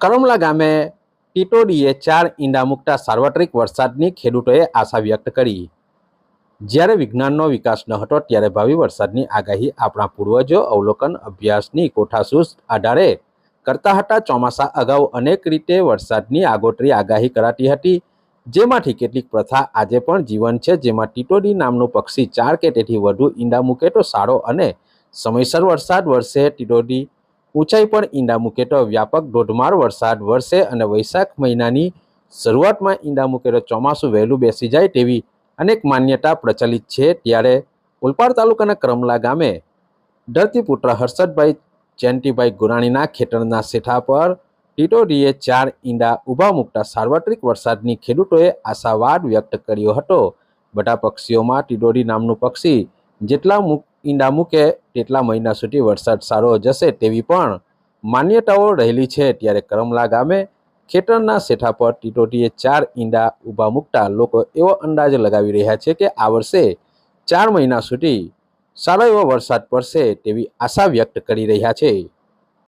કરમલા ગામે ટીટોડીએ ચાર ઈંડા મૂકતા સાર્વત્રિક વરસાદની ખેડૂતોએ આશા વ્યક્ત કરી. જ્યારે વિજ્ઞાનનો વિકાસ ન હતો ત્યારે ભાવિ વરસાદની આગાહી આપણા પૂર્વજો અવલોકન અભ્યાસની કોઠાસૂઝ આધારે કરતા હતા. ચોમાસા અગાઉ અનેક રીતે વરસાદની આગોતરી આગાહી કરાતી હતી, જેમાંથી કેટલીક પ્રથા આજે પણ જીવન છે. જેમાં ટીટોડી નામનું પક્ષી ચાર કે તેથી વધુ ઈંડા મૂકે તો સારો અને સમયસર વરસાદ વરસે. ટીટોડી ઊંચાઈ પર ઈંડા મૂકે તો વ્યાપક ધોધમાર વરસાદ વરસે અને વૈશાખ મહિનાની શરૂઆતમાં ઈંડા મૂકે તો ચોમાસું વહેલું બેસી જાય તેવી અનેક માન્યતા પ્રચલિત છે. ત્યારે ઉલપાડ તાલુકાના કરમલા ગામે ધરતીપુત્ર હર્ષદભાઈ જયંતિભાઈ ગુરાણીના ખેતરના સેઠા પર ટીટોડીએ ચાર ઈંડા ઊભા મૂકતા સાર્વત્રિક વરસાદની ખેડૂતોએ આશાવાદ વ્યક્ત કર્યો હતો. બધા પક્ષીઓમાં ટીટોડી નામનું પક્ષી જેટલા મૂક ઈંડા મૂકે તેટલા મહિના સુધી વરસાદ સારો જશે તેવી પણ માન્યતાઓ રહેલી છે. ત્યારે કરમલા ગામે ખેતરના સેઠા પર ટીટોટીએ ચાર ઈંડા ઊભા મૂકતા લોકો એવો અંદાજ લગાવી રહ્યા છે કે આ વર્ષે ચાર મહિના સુધી સારો એવો વરસાદ પડશે તેવી આશા વ્યક્ત કરી રહ્યા છે.